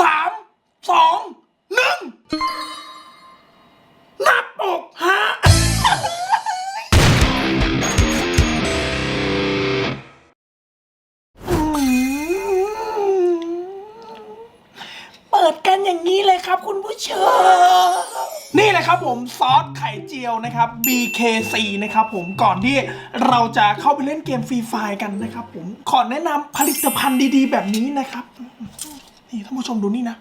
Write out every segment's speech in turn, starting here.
สามสอง ผมซอสไข่เจียวนะครับ BKC นะครับผมก่อนที่เราจะเข้าไปเล่นเกมฟรีไฟกันนะครับผมขอแนะนำผลิตภัณฑ์ดีๆ แบบนี้นะครับ นี่ท่านผู้ชมดูนี่นะ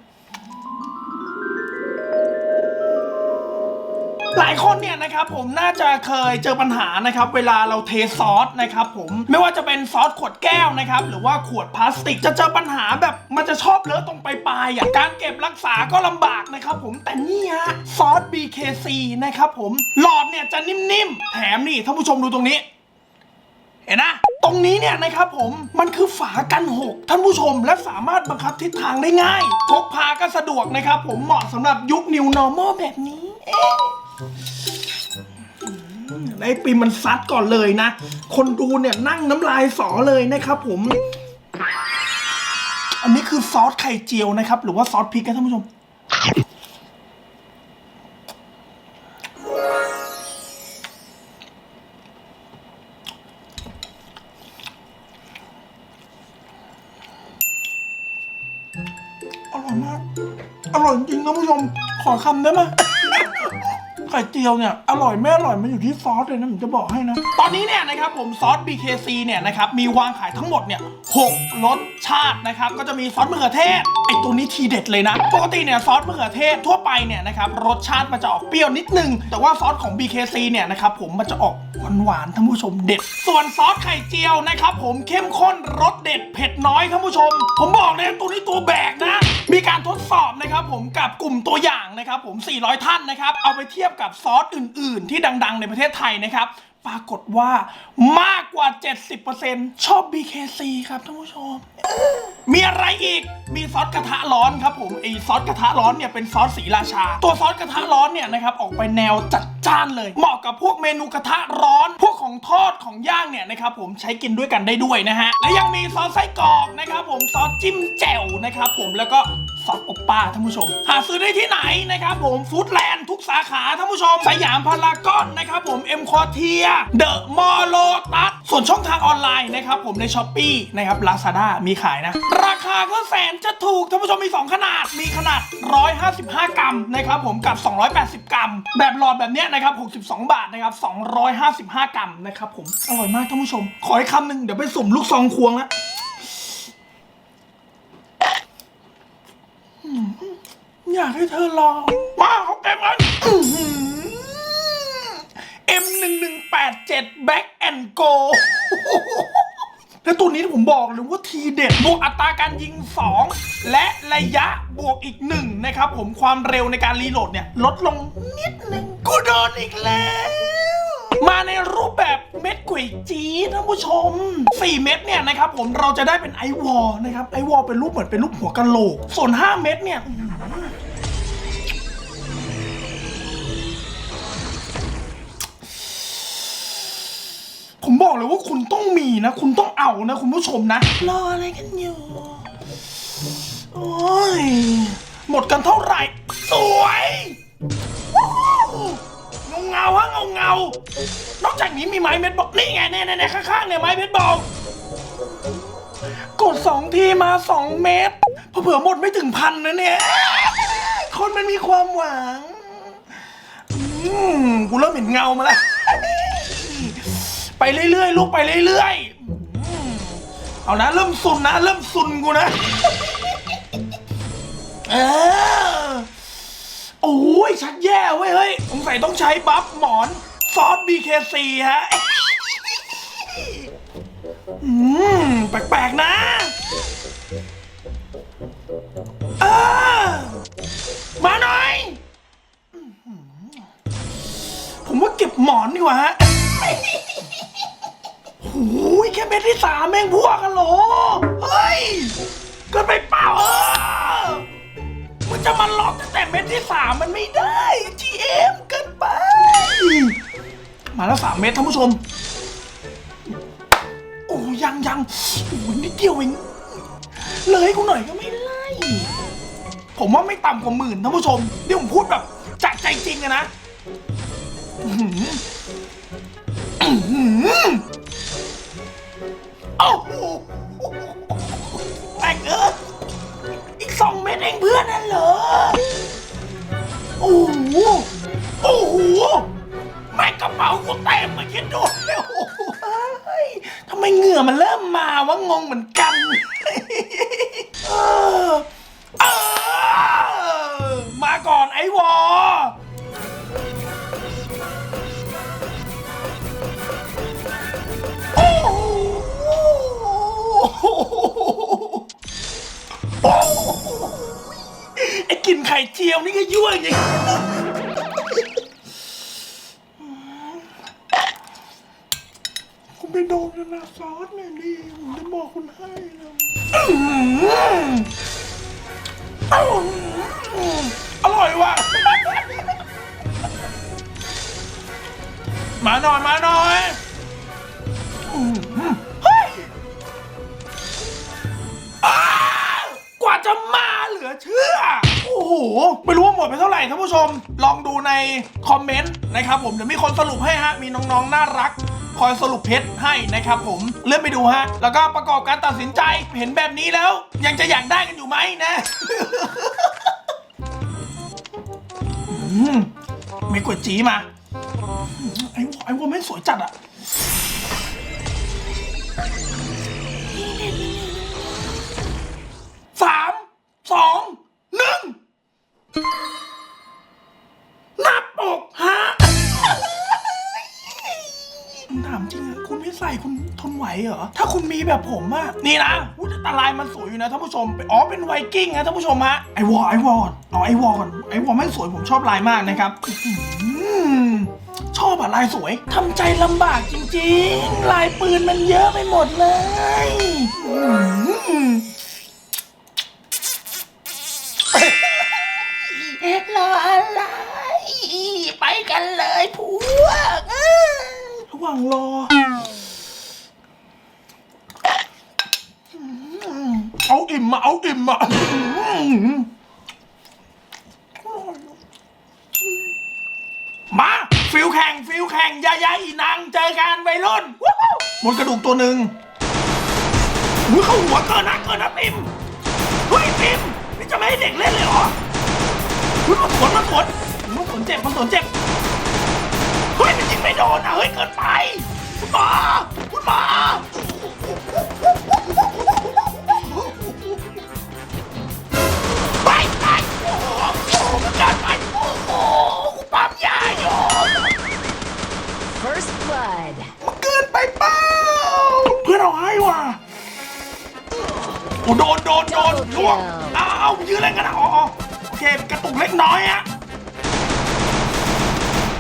หลายคนเนี่ยนะครับผมน่าจะเคยเจอปัญหานะครับเวลาเราเทซอสนะครับผมไม่ว่าจะเป็นซอสขวดแก้วนะครับหรือว่าขวดพลาสติกจะเจอปัญหาแบบมันจะชอบเลอะตรงปลายๆอะการเก็บรักษาก็ลำบากนะครับผมแต่นี่ฮะซอส BKC นะครับผมหลอดเนี่ยจะนิ่มๆ แถมนี่ท่านผู้ชมดูตรงนี้ เห็นนะตรงนี้เนี่ยนะครับผมมันคือฝากันหกท่านผู้ชมและสามารถบังคับทิศทางได้ง่ายพกพาก็สะดวกนะครับผมเหมาะสำหรับยุค New Normal แบบนี้ ไอ้ปีมันซัดก่อนเลยนะ คนดูเนี่ยนั่งน้ำลายสอเลยนะครับผม อันนี้คือซอสไข่เจียวนะครับ หรือว่าซอสพริกนะท่านผู้ชม อร่อยมาก อร่อยจริงนะผู้ชม ขอคำได้ไหม ไข่เจียวเนี่ยอร่อยไม่อร่อยมันอยู่ที่ซอสเลยนะผมจะบอกให้นะ ตอนนี้เนี่ยนะครับผมซอส BKC เนี่ยนะครับมีวางขายทั้งหมดเนี่ย หกรสชาตินะครับ ก็จะมีซอสมะเขือเทศไอตัวนี้ทีเด็ดเลยนะ ปกติเนี่ยซอสมะเขือเทศทั่วไปเนี่ยนะครับรสชาติมันจะออกเปรี้ยวนิดนึง แต่ว่าซอสของ BKC เนี่ยนะครับผมมันจะออกหวานๆท่านผู้ชมเด็ด ส่วนซอสไข่เจียวนะครับผมเข้มข้นรสเด็ดเผ็ดน้อยท่านผู้ชม ผมบอกเลยตัวนี้ตัวแบกนะ มีการทดสอบนะครับผมกับกลุ่มตัวอย่างนะครับผม 400 ท่านนะครับเอาไปเทียบกับซอสอื่น ๆ ที่ดัง ๆ ในประเทศไทยนะครับ ปรากฏว่ามากกว่า 70%ชอบ BKC ครับท่านผู้ชม มีอะไรอีก มีซอสกระทะร้อนครับผมไอซอสกระทะร้อนเนี่ยเป็นซอสสีราชา ตัวซอสกระทะร้อนเนี่ยนะครับออกไปแนวจัด จานเลย เหมาะกับพวกเมนูกระทะร้อน พวกของทอดของย่างเนี่ยนะครับผมใช้กินด้วยกันได้ด้วยนะฮะ และยังมีซอสไส้กรอกนะครับผมซอสจิ้มแจ่วนะครับผมแล้วก็ซอสอบป้าท่านผู้ชม หาซื้อได้ที่ไหนนะครับผมฟู้ดแลนด์ทุกสาขาท่านผู้ชม สยามพารากอนนะครับผมเอ็มคอเทียเดอะมอลโลตัสส่วนช่องทางออนไลน์นะครับผมในช้อปปีนะครับลาซาด้ามีขายนะ ราคาก็แสนจะถูกท่านผู้ชมมี 2 ขนาดมีขนาด 155 กรัมนะครับผมกับ 280 กรัม แบบหลอดแบบเนี้ยนะครับ 62 บาทนะครับ 255 กรัมนะครับผม อร่อยมากท่านผู้ชม ขออีกคำหนึ่งเดี๋ยวไปสุ่มลูกซองควงแล้วอยากให้เธอลองมาเขาแกมันเอ็มหนึ่งหนึ่งแปดเจ็ดแบ็กแอนโก แล้วตัวนี้ผมบอกเลยว่าทีเด็ดบวกอัตราการยิง 2 และระยะบวกอีก 1 นะครับผมความเร็วในการรีโหลดเนี่ยลดลงนิดนึงกูโดนอีกแล้วมาในรูปแบบเม็ดก๋วยจีท่านผู้ชม 4 เม็ดเนี่ยนะครับผมเราจะได้เป็นไอวอลนะครับไอวอลเป็นรูปเหมือนเป็นรูปหัวกะโหลก ส่วน 5 เม็ดเนี่ย บอกเลยว่าคุณต้องมีนะ คุณต้องเอานะคุณผู้ชมนะ รออะไรกันอยู่โอ้ยหมดกันเท่าไหร่ สวยเงาเงาๆฮะเงาเงาๆนอกจากนี้มีไม้เม็ดบอกนี่ไงเนี่ยเนี่ยข้างๆเนี่ยไม้เม็ดบอกกดสองทีมาสองเมตรเผื่อๆหมดไม่ถึงพันนะเนี่ย คนมันมีความหวัง อืมกูเริ่มเห็นเงามาแล้วไป เรื่อยๆลูกไปเรื่อยๆ เอานะเริ่มซุนนะ เริ่มซุนกูนะเออโอ้ยชักแย่เว้ยเฮ้ยสงสัยต้องใช้บัฟหมอนซอส BKC ฮะอืมแปลกๆนะเออมาหน่อย ผมว่าเก็บหมอนดีกว่าฮะ โอ้ยแค่เม็ดที่สามแม่งพวกกันเหรอเฮ้ยเกินไปเปล่าเออมันจะมาล็อกตั้งแต่เม็ดที่สามมันไม่ได้ GM เกินไป มาแล้วสามเม็ดท่านผู้ชมโอ้ยยังยังโอ้ยนิดเดียวเองเลยกูหน่อยก็ไม่ไล่ผมว่าไม่ต่ำกว่าหมื่นท่านผู้ชมนี่ผมพูดแบบจากใจจริงอะนะ อื้อ เองเพื่อนนั่นเหรอ โอ้โห โอ้โห แม่งกระเป๋ากูเต็มมาคิดดูโอ้โหเฮ้ยทำไมเหงื่อมันเริ่มมาวะงงเหมือนกัน ไข่เจียวนี่ก็ยั่วจริง ไม่รู้ว่าหมดไปเท่าไหร่ท่านผู้ชม ลองดูในคอมเมนต์นะครับผมเดี๋ยวมีคนสรุปให้ฮะมีน้องๆน่ารักคอยสรุปเพชรให้นะครับผมเลื่อนไปดูฮะ แล้วก็ประกอบการตัดสินใจเห็นแบบนี้แล้ว ยังจะอยากได้กันอยู่ไหมนะอืมมีก๋วยจีมา ไอ้วอไอ้วอไม่สวยจัดอะ แบบผมอะนี่นะวุ้ยแต่ลายมันสวยอยู่นะท่านผู้ชมอ๋อเป็นไวกิ้งนะท่านผู้ชมฮะไอวอลไอวอลเอาไอวอลก่อนไอวอลไม่งสวยผมชอบลายมากนะครับอื้อหือชอบอะลายสวยทำใจลำบากจริงๆ ลายปืนมันเยอะไปหมดเลยอื้อหือรออะไร ไปกันเลยพวกระหว่างรอ เอาอิ่มมาเอาอิ่มมามาฟิลแข่งฟิลแข่งยายาอีนางเจอกันวัยรุ่นวู้ฮู้หมดกระดูกตัวหนึ่งอุ้ยเข้าหัวเกินนะเกินนะปิมเฮ้ยปิมนี่จะไม่ให้เด็กเล่นเลยเหรอเฮ้ยมันสวนมันสวนมันสวนเจ็บมันสวนเจ็บเฮ้ยมันยิงไม่โดนอะเฮ้ยเกินไปคุณหมอคุณหมอ First blood. มันเกินไปเปล่าเพื่อนเอาให้ว่ะโอ้โดนโดนโดนล่วงอ้าวยืนอะไรกันอะอ๋ออ๋อโอเคกระตุกเล็กน้อยอะ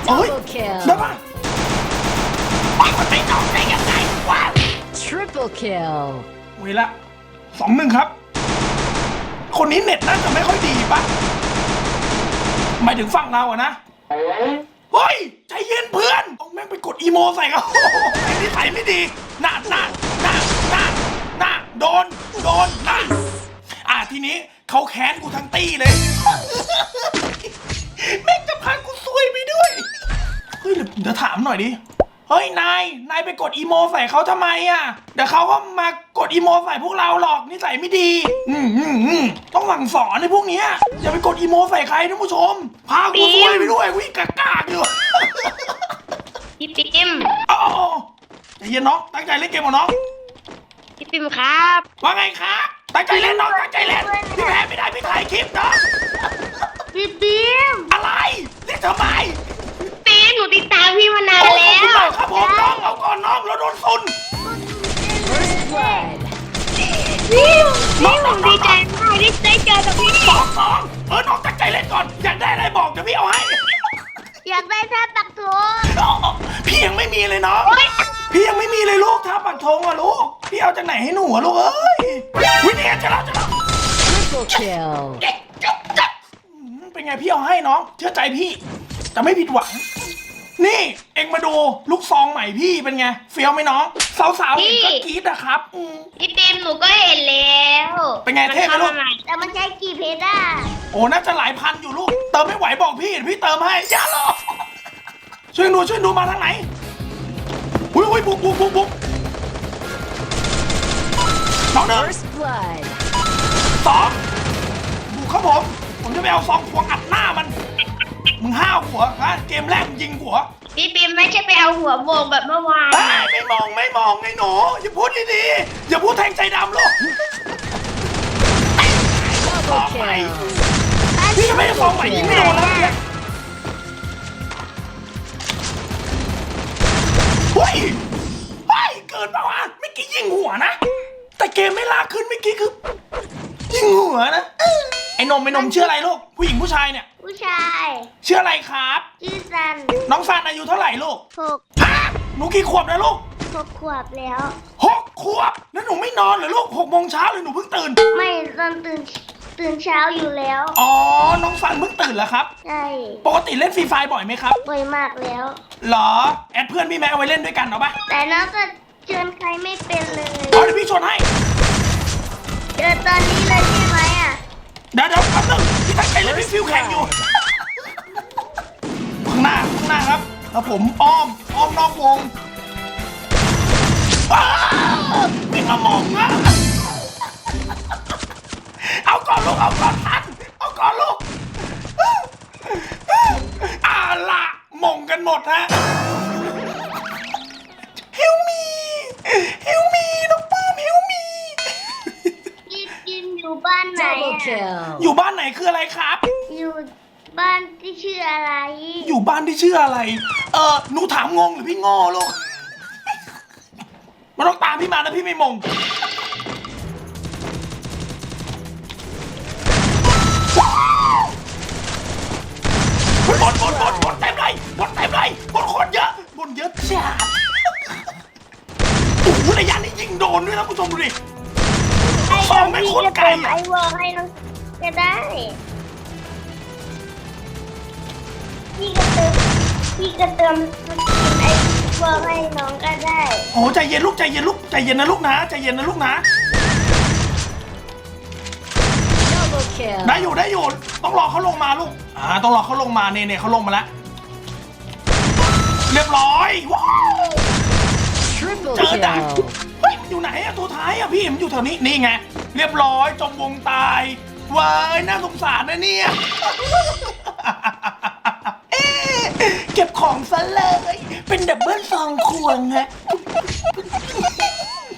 เฮ้ย Double ได้ kill. ปะปังมันไม่ตอบได้ยังไงวะ Triple kill. เวละสองหนึ่งครับ คนนี้เน็ตน่าจะไม่ค่อยดีปะหมายถึงฝั่งเราอะนะ เฮ้ย ใจเย็น อีโมใส่เขาไอ้นี่ใส่ไม่ดีหน้าหน้าหน้าหน้าหน้าโดนโดนหน้าอะทีนี้เขาแค้นกูทั้งตีเลย แม่งจะพากูซวยไปด้วย เฮ้ยเดี๋ยวถามหน่อยดิ เฮ้ย นาย นายไปกดอีโมใส่เขาทำไมอะ เดี๋ยวเขาก็มากดอีโมใส่พวกเราหรอกนิสัยไม่ดี อืมอืมอืมต้องสั่งสอนในพวกเนี้ยอย่าไปกดอีโมใส่ใครท่านผู้ชม พากูซวยไปด้วยวิ่งกากากอยู่ พี่ปิม อ๋อใจเย็นน้อง ตั้งใจเล่นเกมก่อนน้อง พี่ปิมครับ ว่าไงครับ ตั้งใจเล่นน้อง ตั้งใจเล่น พี่แพ้ไม่ได้พี่ถ่ายคลิปน้องพี่ปิมอะไรเล่นทำไมปิมหนูติดตามพี่มานานโอ้แล้ขอบคุณวมากครับผมน้อง เอาก่อนน้องเราโดนซุน First blood. พี่พี่ผมดีใจมากที่ได้เจอกับพี่ สองสองเออ น้องตั้งใจเล่นก่อน อยากได้อะไรบอกเดี๋ยวพี่เอาให้ อยากได้ท่าตักโถอ๋อพี่ยังไม่มีเลยน้อง โอ๊ย พี่ยังไม่มีเลยลูกท้าปักธงอะลูก พี่เอาจากไหนให้หนูอะลูกเอ้ยวิเนี่ยจะรับจะรับ Triple kill. เจ๊ะจ๊ะจ๊ะอืมเป็นไงพี่เอาให้น้อง เชื่อใจพี่จะไม่ผิดหวัง นี่เอ็งมาดูลูกซองใหม่พี่เป็นไง เฟี้ยวไหมน้อง สาวๆเห็นก็กรี๊ดนะครับอืม พี่ปิมหนูก็เห็นแล้วเป็นไงเท่ไหมลูก นข้าาแต่มันใช้กี่เพชรอะโอ้น่าจะหลายพันอยู่ลูก เติมไม่ไหวบอกพี่เดี๋ยวพี่เติมให้อย่าหรอกช่วยดูช่วยดูมาทางไหน อุ้ยอุ้ยบุกบุกบุกบุกน้องหนึ่ง First blood. สองบุกครับผม ผมจะไปเอาซองควงอัดหน้ามัน มึงห้าวหัวฮะเกมแรกมึงยิงหัวพี่ปิมไม่ใช่ไปเอาหัวโบกแบบเมื่อวานเอ้ยไม่มองไม่มองไอ้หนูอย่าพูดดีๆอย่าพูดแทงใจดำลูก Double kill. พี่จะไม่ได้ซองใหม่ยิงไม่โดนแล้วเนี่ยเฮ้ยเฮ้ยเกินปะวะเมื่อกี้ยิงหัวนะ แต่เกมไม่ลากขึ้นเมื่อกี้คือ ยิงหัวนะไอ้นมไอ้นมชื่ออะไรลูก ผู้หญิงผู้ชายเนี่ยผู้ชายชื่ออะไรครับ ชื่อซันน้องซันอายุเท่าไหร่ลูกหกฮะหนูกี่ขวบแล้วลูกหกขวบแล้ว หกขวบ แล้วหนูไม่นอนเหรอลูกหกโมงเช้าเลยหนูเพิ่งตื่น ไม่ตอนตื่นตื่นเช้าอยู่แล้วอ๋อ น้องซันเพิ่งตื่นแล้วครับ ใช่ปกติเล่นฟรีไฟบ่อยไหมครับบ่อยมากแล้ว เหรอ แอดเพื่อนพี่แม่เอาไว้เล่นด้วยกันเอาปะแต่น้องก็ เชิญใครไม่เป็นเลยเอาเดี๋ยวพี่ชวนให้ เจอตอนนี้เลยใช่ไหมอะเดี๋ยวเดี๋ยวแป๊บนึงพี่ตั้งใจเลยพี่ฟิวแข่งอยู่ ข้างหน้าข้างหน้าครับแล้วผมอ้อมอ้อมนอกวงอ้าวไม่มามองอะเอาก่อนลูกเอาก่อนทันเอาก่อนลูกอ่าละมงกันหมดฮะานไหน Double อะ kill. อยู่บ้านไหนคืออะไรครับ อยู่บ้านที่ชื่ออะไร อยู่บ้านที่ชื่ออะไร เออหนูถามงงหรือพี่งอลูกมันต้องตามพี่มานะพี่ไม่มงบนบนบนบนบนเต็มเลยบนเต็มเลยบนคนเยอะบนเยอะจัดโอ้โหระยะนี้ยิงโดนด้วยนะผู้ชมดูดิ วอลให้น้องก็ได้พี่ก็เติมพี่ก็เติมสกินไอวอลให้น้องก็ได้โอ้ใจเย็นลูกใจเย็นลูกใจเย็นนะลูกนะใจเย็นนะลูกนะ Double kill. ได้อยู่ได้อยู่ต้องรอเขาลงมาลูกอ่าต้องรอเขาลงมาเนี่ยเนี่ยเขาลงมาแล้วเรียบร้อยว้าว Triple เจอดัก kill. เฮ้ยมันอยู่ไหนอะตัวท้ายอะพี่มันอยู่แถวนี้นี่ไงเรียบร้อยจมวงตายเว้ายน่าสงสารนะเนี่ยเอ๊ะเก็บของซะเลย เป็นดับเบิลซองควงฮะ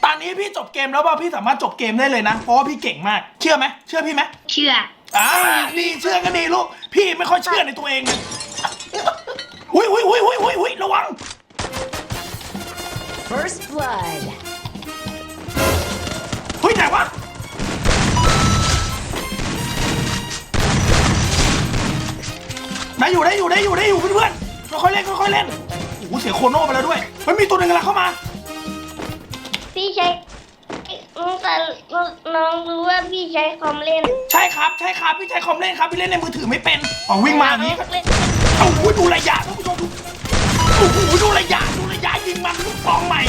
ตอนนี้พี่จบเกมแล้วป่ะพี่สามารถจบเกมได้เลยนะ เพราะว่าพี่เก่งมาก เชื่อไหมเชื่อพี่ไหมเชื่ออ่านี่เชื่อกันดีลูกพี่ไม่ค่อยเชื่อในตัวเองเลยอุ้ยอุ้ยอุ้ยอุ้ยอุ้ยอุ้ยระวัง First blood. เฮ้ยไหนวะได้อยู่ได้อยู่ได้อยู่ได้อยู่เพื่อนๆค่อยๆเล่นค่อยๆเล่นโอ้โหเสียโคโน่ไปแล้วด้วยมันมีตัวหนึ่งกำลังเข้ามา พี่ใช้น้องแต่น้องรู้ว่าพี่ใช้คอมเล่นใช่ครับใช่ครับพี่ใช้คอมเล่นครับพี่เล่นในมือถือไม่เป็นอ๋อวิ่งมาอย่างนี้ก็เล่นโอ้โหดูระยะท่านผู้ชมดูโอ้โหดูระยะดูระยะยิงมันลูกซองใหม่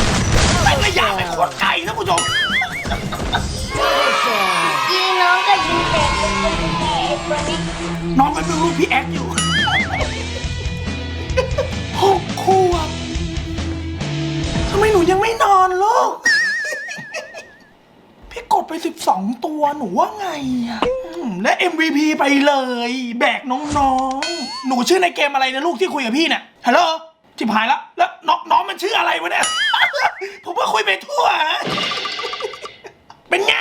แต่ระยะไม่โคตรไกลท่านผู้ชม Double kill. ยิงน้องก็ยิงแตกเป็นคนที่ไอ้ตันี้น้องเป็นลูกพี่แอคอยู่หกขวบทำไมหนูยังไม่นอนลูก พี่กดไป12ตัวหนูว่าไงอะอืมและ MVP ไปเลย แบกน้องๆ หนูชื่อในเกมอะไรนะลูกที่คุยกับพี่เนี่ยฮัลโหลจิบหายแล้วแล้วน้องน้องมันชื่ออะไรวะเนี่ย ผมว่าคุยไปทั่ว เป็นไง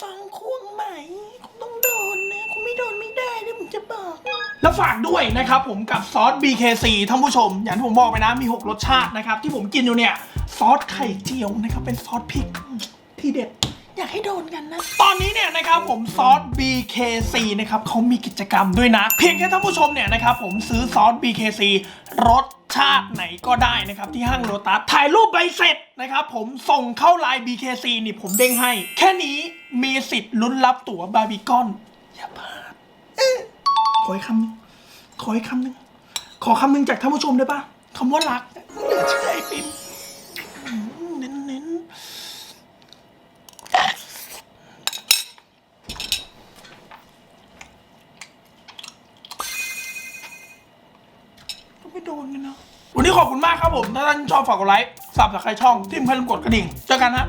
ฟังควงไหมคงต้องโดนนะคงไม่โดนไม่ได้เดี๋ยวผมจะบอก แล้วฝากด้วยนะครับผมกับซอส BKC ท่านผู้ชม อย่างที่ผมบอกไปนะมี 6 รสชาตินะครับ ที่ผมกินอยู่เนี่ย ซอสไข่เจียวนะครับเป็นซอสพริกอืมที่เด็ดอยากให้โดนกันนะ ตอนนี้เนี่ยนะครับผมซอส BKC นะครับเขามีกิจกรรมด้วยนะ เพียงแค่ท่านผู้ชมเนี่ยนะครับผมซื้อซอส BKC รส ชาติไหนก็ได้นะครับ ที่ห้างโลตัสถ่ายรูปใบเสร็จนะครับผมส่งเข้าไลน์ BKC นี่ผมเด้งให้ แค่นี้มีสิทธิ์ลุ้นรับตั๋วบาร์บีคอน อย่าพลาดขออีกคำหนึงขออีกคำหนึ่งขอคำหนึ่งจากท่านผู้ชมได้ปะคำว่ารักเหลือเชื่อไอ้ปิมอืมเน้นเน้นก็ไม่โดนกันนะ วันนี้ขอบคุณมา กครับผมถ้าท่านชอบฝากกดไลค์สับจากใครช่องที่ไม่ลืมกดกระดิ่งเจอกันฮะ